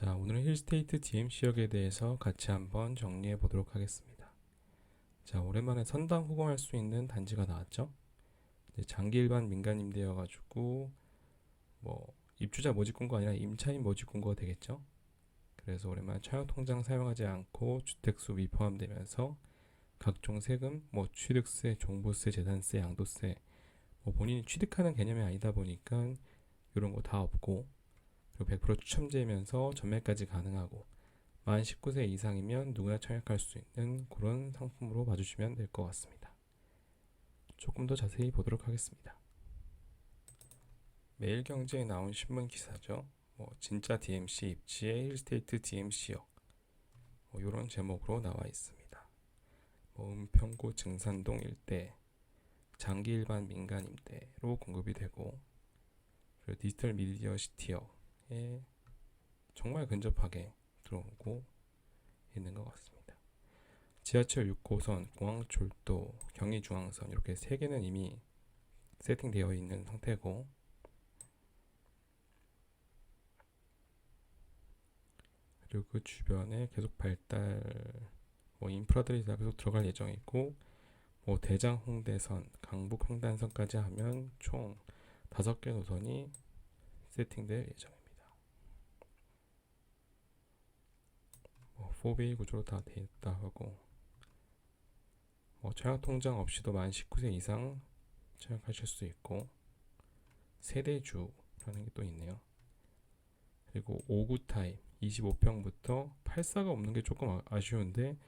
자, 오늘은 힐스테이트 DMC역에 대해서 같이 한번 정리해 보도록 하겠습니다. 자, 오랜만에 선당 후공할 수 있는 단지가 나왔죠? 장기 일반 민간 임대여가지고 뭐 입주자 모집공고 아니라 임차인 모집공고가 되겠죠? 그래서 오랜만에 차용통장 사용하지 않고 주택수 미 포함되면서 각종 세금, 뭐 취득세, 종부세, 재산세, 양도세, 뭐 본인이 취득하는 개념이 아니다 보니까 이런 거 다 없고 100% 추첨제면서 전매까지 가능하고 만 19세 이상이면 누구나 청약할 수 있는 그런 상품으로 봐주시면 될 것 같습니다. 조금 더 자세히 보도록 하겠습니다. 매일경제에 나온 신문 기사죠. 뭐 진짜 DMC 입지의 힐스테이트 DMC역 뭐 이런 제목으로 나와 있습니다. 뭐 은평구 증산동 일대 장기 일반 민간 임대로 공급이 되고 디지털 미디어 시티역 에 정말 근접하게 들어오고 있는 것 같습니다. 지하철 6호선, 공항철도, 경의중앙선 이렇게 세 개는 이미 세팅되어 있는 상태고 그리고 그 주변에 계속 발달 뭐 인프라들이 다 계속 들어갈 예정이고 뭐 대장 홍대선, 강북 횡단선까지 하면 총 다섯 개 노선이 세팅될 예정입니다. 뭐 4베이 구조로 다 되어 있다 하고 뭐 청약 통장 없이도 만 19세 이상 청약하실 수 있고 세대주라는 게 또 있네요. 그리고 5구 타입 25평부터 84가 없는 게 조금 아- 아쉬운데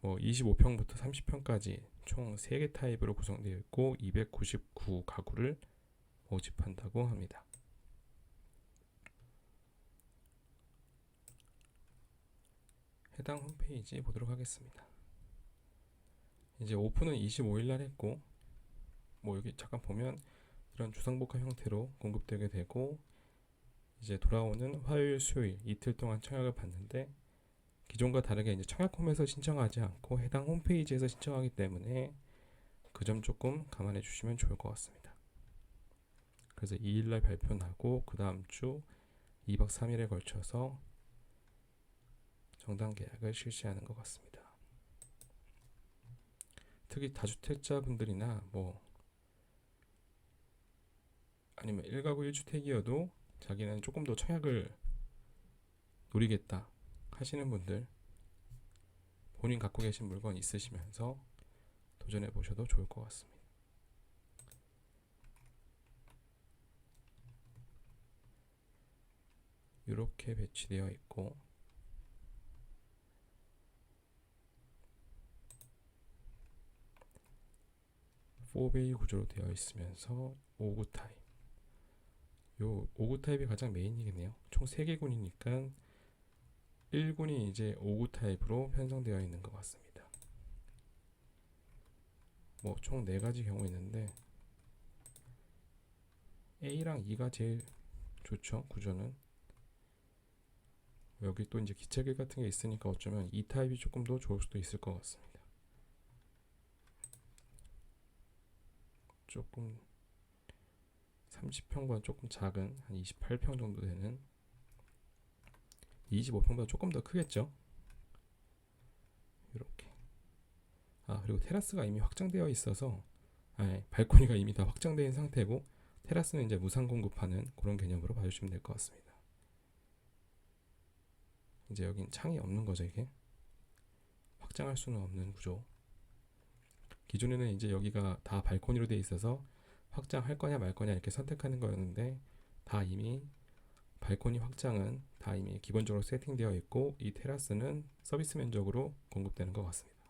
뭐 25평부터 30평까지 총 3개 타입으로 구성되어 있고 299 가구를 모집한다고 합니다. 해당 홈페이지 보도록 하겠습니다. 이제 오픈은 25일 날 했고 뭐 여기 잠깐 보면 이런 주상복합 형태로 공급되게 되고 이제 돌아오는 화요일 수요일 이틀 동안 청약을 받는데 기존과 다르게 이제 청약홈에서 신청하지 않고 해당 홈페이지에서 신청하기 때문에 그 점 조금 감안해 주시면 좋을 것 같습니다. 그래서 2일 날 발표하고 그 다음 주 2박 3일에 걸쳐서 정당 계약을 실시하는 것 같습니다. 특히 다주택자분들이나 뭐 아니면 1가구 1주택이어도 자기는 조금 더 청약을 노리겠다 하시는 분들 본인 갖고 계신 물건 있으시면서 도전해 보셔도 좋을 것 같습니다. 이렇게 배치되어 있고 포베이 구조로 되어 있으면서 5구 타입 요 5구 타입이 가장 메인이겠네요. 총 3개 군이니까 1군이 이제 5구 타입으로 편성되어 있는 것 같습니다. 뭐 총 4가지 경우 있는데 A랑 2가 제일 좋죠. 구조는. 여기 또 이제 기차길 같은 게 있으니까 어쩌면 2 타입이 조금 더 좋을 수도 있을 것 같습니다. 조금 30평보다 조금 작은 한 28평 정도 되는 25평보다 조금 더 크겠죠. 이렇게. 아 그리고 테라스가 이미 확장되어 있어서 아 발코니가 이미 다 있는 상태고 테라스는 이제 무상 공급하는 그런 개념으로 봐주시면 될 것 같습니다. 이제 여긴 창이 없는 거죠 이게 확장할 수는 없는 구조. 기존에는 이제 여기가 다 발코니로 되어 있어서 확장할 거냐 말 거냐 이렇게 선택하는 거였는데 다 이미 발코니 확장은 다 이미 기본적으로 세팅되어 있고 이 테라스는 서비스 면적으로 공급되는 것 같습니다.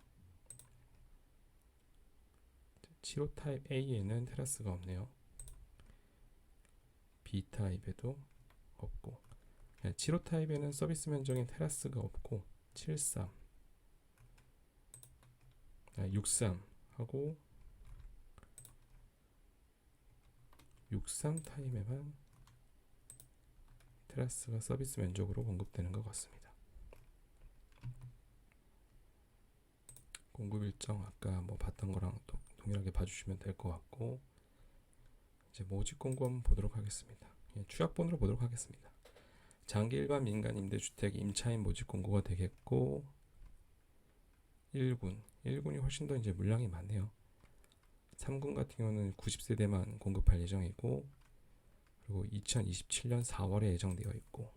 7호 타입 A에는 테라스가 없네요. B 타입에도 없고 7호 타입에는 서비스 면적인 테라스가 없고 73 아, 63 하고 63 타입에만 테라스가 서비스 면적으로 공급되는 것 같습니다. 공급 일정 아까 뭐 봤던 거랑 또 동일하게 봐주시면 될 것 같고 이제 모집 공고 한번 보도록 하겠습니다. 예, 취약본으로 보도록 하겠습니다. 장기 일반 민간 임대주택 임차인 모집 공고가 되겠고 1군, 1군이 훨씬 더 이제 물량이 많네요. 3군 같은 경우는 90세대만 공급할 예정이고 그리고 2027년 4월에 예정되어 있고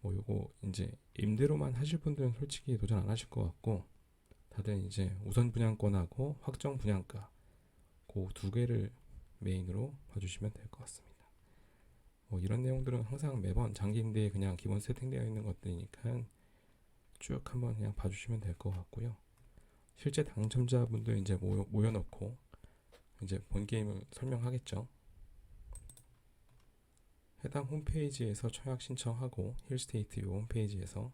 뭐 요거 이제 임대로만 하실 분들은 솔직히 도전 안 하실 것 같고 다들 이제 우선 분양권하고 확정 분양가 그 두 개를 메인으로 봐주시면 될 것 같습니다. 뭐 이런 내용들은 항상 매번 장기 임대에 그냥 기본 세팅되어 있는 것들이니까 쭉 한번 그냥 봐주시면 될 것 같고요. 실제 당첨자분들 이제 모여, 모여놓고 이제 본 게임을 설명하겠죠. 해당 홈페이지에서 청약 신청하고 힐스테이트 요 홈페이지에서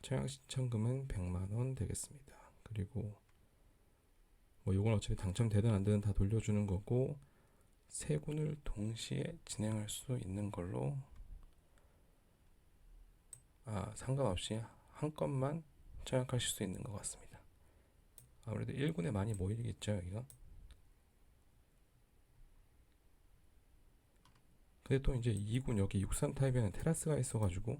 청약 신청금은 100만 원 되겠습니다. 그리고 뭐 요건 어차피 당첨되든 안 되든 다 돌려주는 거고 세 군을 동시에 진행할 수 있는 걸로 아 상관없이 한 건만 청약하실 수 있는 것 같습니다. 아무래도 1군에 많이 모이겠죠 여기가. 근데 또 이제 2군 여기 63 타입에는 테라스가 있어가지고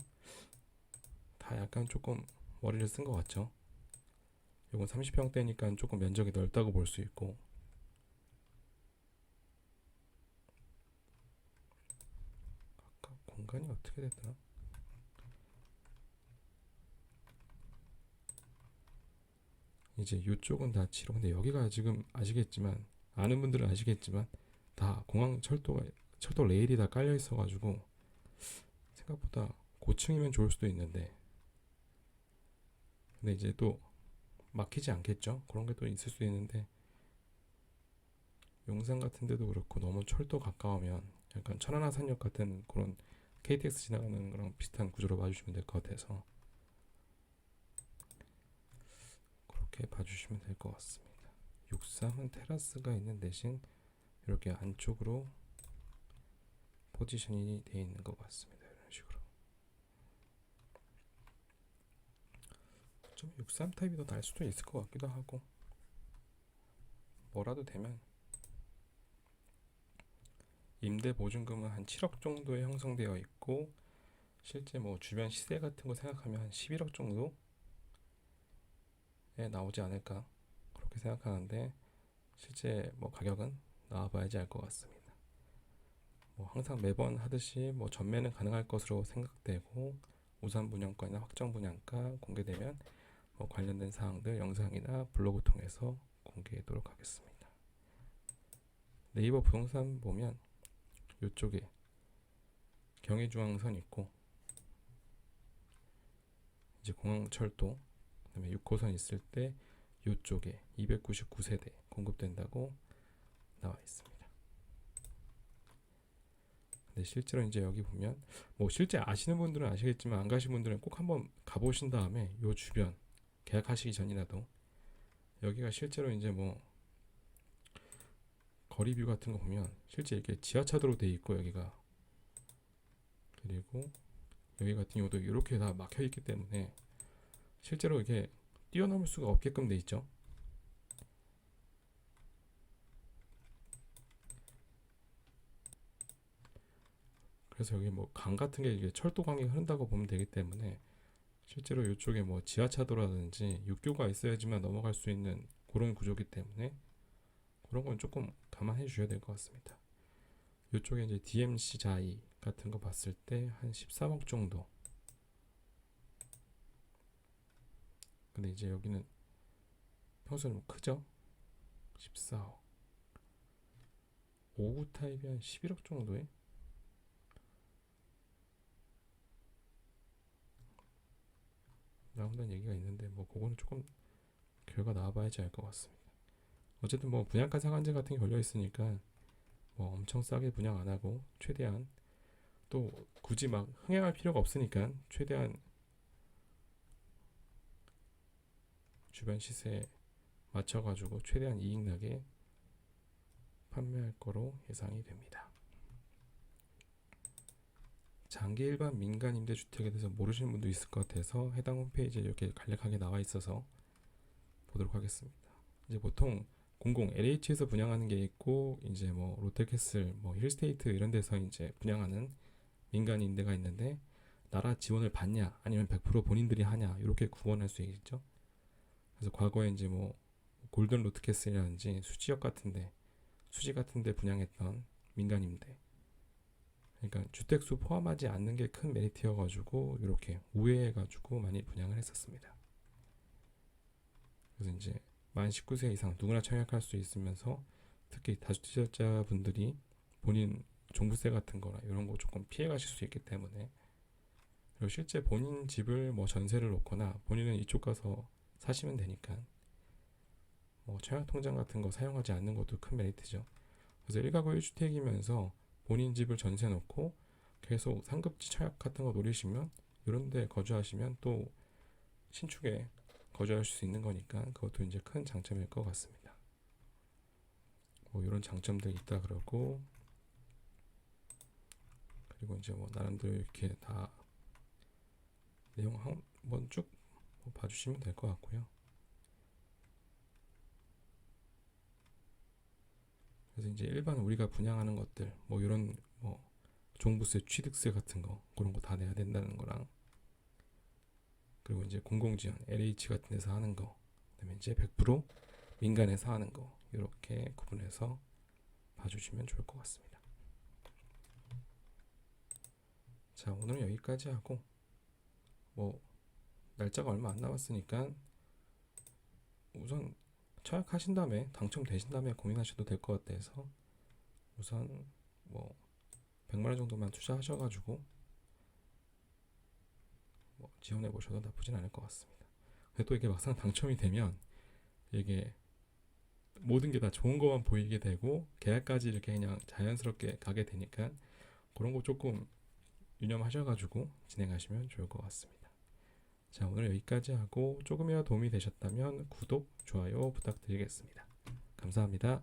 다 약간 조금 머리를 쓴 것 같죠. 이건 30평대니까 조금 면적이 넓다고 볼 수 있고 아까 공간이 어떻게 됐더라? 이제 이쪽은 다 치로 근데 여기가 지금 아시겠지만 아는 분들은 아시겠지만 다 공항 철도가 철도 레일이 다 깔려 있어 가지고 생각보다 고층이면 좋을 수도 있는데. 근데 이제 또 막히지 않겠죠? 그런 게 또 있을 수 있는데. 용산 같은 데도 그렇고 너무 철도 가까우면 약간 천안하산역 같은 그런 KTX 지나가는 거랑 비슷한 구조로 봐주시면 될 것 같아서 그렇게 봐주시면 될 것 같습니다 63은 테라스가 있는 대신 이렇게 안쪽으로 포지션이 되어 있는 것 같습니다. 이런 식으로. 좀63 타입이 더 날 수도 있을 것 같기도 하고 뭐라도 되면 임대 보증금은 한 7억 정도에 형성되어 있고 실제 뭐 주변 시세 같은 거 생각하면 한 11억 정도에 나오지 않을까 그렇게 생각하는데 실제 뭐 가격은 나와봐야지 알 것 같습니다. 뭐 항상 매번 하듯이 뭐 전매는 가능할 것으로 생각되고 우선 분양권이나 확정 분양가 공개되면 뭐 관련된 사항들 영상이나 블로그 통해서 공개하도록 하겠습니다. 네이버 부동산 보면 이쪽에 경의중앙선 있고 이제 공항철도 그다음에 6호선 있을 때 이쪽에 299세대 공급된다고 나와 있습니다. 근데 실제로 이제 여기 보면 뭐 실제 아시는 분들은 아시겠지만 안 가신 분들은 꼭 한번 가보신 다음에 요 주변 계약하시기 전이라도 여기가 실제로 이제 뭐 거리 뷰 같은 거 보면 실제 이렇게 지하차도로 돼 있고 여기가 그리고 여기 같은 경우도 이렇게 다 막혀 있기 때문에 실제로 이렇게 뛰어넘을 수가 없게끔 돼 있죠. 그래서 여기 뭐 강 같은 게 이게 철도강이 흐른다고 보면 되기 때문에 실제로 이쪽에 뭐 지하차도라든지 육교가 있어야지만 넘어갈 수 있는 그런 구조기 때문에 그런 건 조금 감안해 주셔야 될 것 같습니다. 이쪽에 이제 DMC 자이 같은 거 봤을 때 한 13억 정도. 근데 이제 여기는 평소에 좀 크죠? 14억. 5구 타입이 한 11억 정도에 나온다는 얘기가 있는데 뭐 그거는 조금 결과 나와봐야지 알 것 같습니다. 어쨌든 뭐 분양가 상한제 같은 게 걸려 있으니까 뭐 엄청 싸게 분양 안 하고 최대한 또 굳이 막 흥행할 필요가 없으니까 최대한 주변 시세에 맞춰가지고 최대한 이익 나게 판매할 거로 예상이 됩니다. 장기 일반 민간 임대 주택에 대해서 모르시는 분도 있을 것 같아서 해당 홈페이지에 이렇게 간략하게 나와 있어서 보도록 하겠습니다. 이제 보통 공공 LH에서 분양하는 게 있고 이제 뭐 롯데캐슬, 뭐 힐스테이트 이런 데서 이제 분양하는 민간 임대가 있는데 나라 지원을 받냐 아니면 100% 본인들이 하냐 이렇게 구분할 수 있죠. 그래서 과거에 이제 뭐 골든 로트캐슬이라든지 수지역 같은데 수지 같은데 분양했던 민간 임대 그러니까 주택수 포함하지 않는 게 큰 메리트여가지고 이렇게 우회해가지고 많이 분양을 했었습니다. 그래서 이제 만 19세 이상 누구나 청약할 수 있으면서 특히 다주택자 분들이 본인 종부세 같은 거나 이런 거 조금 피해 가실 수 있기 때문에 그리고 실제 본인 집을 뭐 전세를 놓거나 본인은 이쪽 가서 사시면 되니까 뭐 청약 통장 같은 거 사용하지 않는 것도 큰 메리트죠. 그래서 1가구 1주택이면서 본인 집을 전세 놓고 계속 상급지 청약 같은 거 노리시면 이런 데 거주하시면 또 신축에 거주할 수 있는 거니까 그것도 이제 큰 장점일 것 같습니다. 뭐 이런 장점들이 있다 그러고 그리고 이제 뭐 나름대로 이렇게 다 내용 한번 쭉뭐 봐주시면 될 것 같고요. 그래서 이제 일반 우리가 분양하는 것들 뭐 이런 뭐 종부세, 취득세 같은 거 그런 거 다 내야 된다는 거랑 그리고 이제 공공지원, LH 같은 데서 하는 거 그다음에 이제 100% 민간에서 하는 거 이렇게 구분해서 봐주시면 좋을 것 같습니다. 자 오늘은 여기까지 하고 뭐 날짜가 얼마 안 남았으니까 우선 청약하신 다음에 당첨되신 다음에 고민하셔도 될 것 같아서 우선 뭐 100만 원 정도만 투자하셔가지고 뭐 지원해 보셔도 나쁘진 않을 것 같습니다. 근데 또 이게 막상 당첨이 되면 이게 모든 게 다 좋은 것만 보이게 되고 계약까지 이렇게 그냥 자연스럽게 가게 되니까 그런 거 조금 유념하셔가지고 진행하시면 좋을 것 같습니다. 자 오늘 여기까지 하고 조금이라도 도움이 되셨다면 구독, 좋아요 부탁드리겠습니다. 감사합니다.